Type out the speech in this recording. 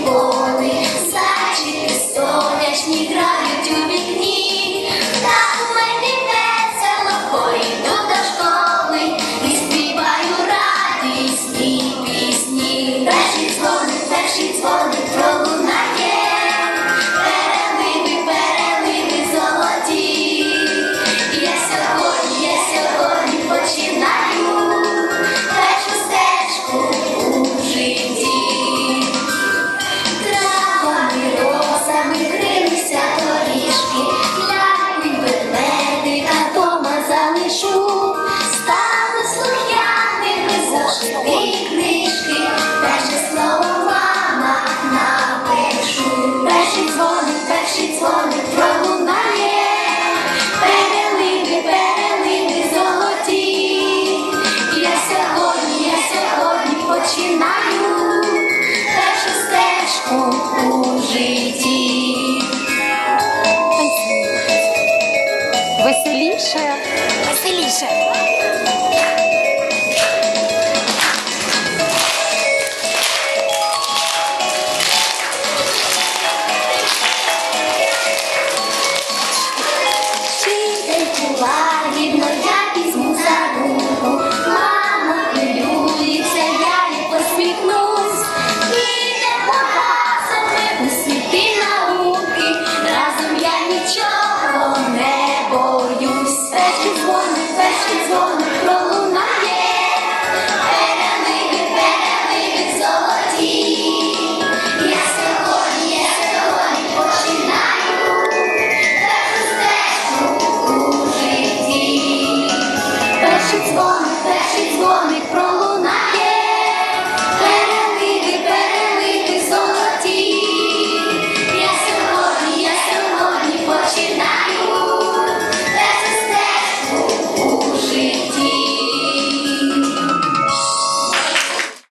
Червоний зайчики грають у вікні, так мені весело поїду до школи і співаю радісні пісні. Перші дзвони, перші дзвони. у житті. Веселіше, веселіше. Чи? перший дзвоник, перший дзвоник про.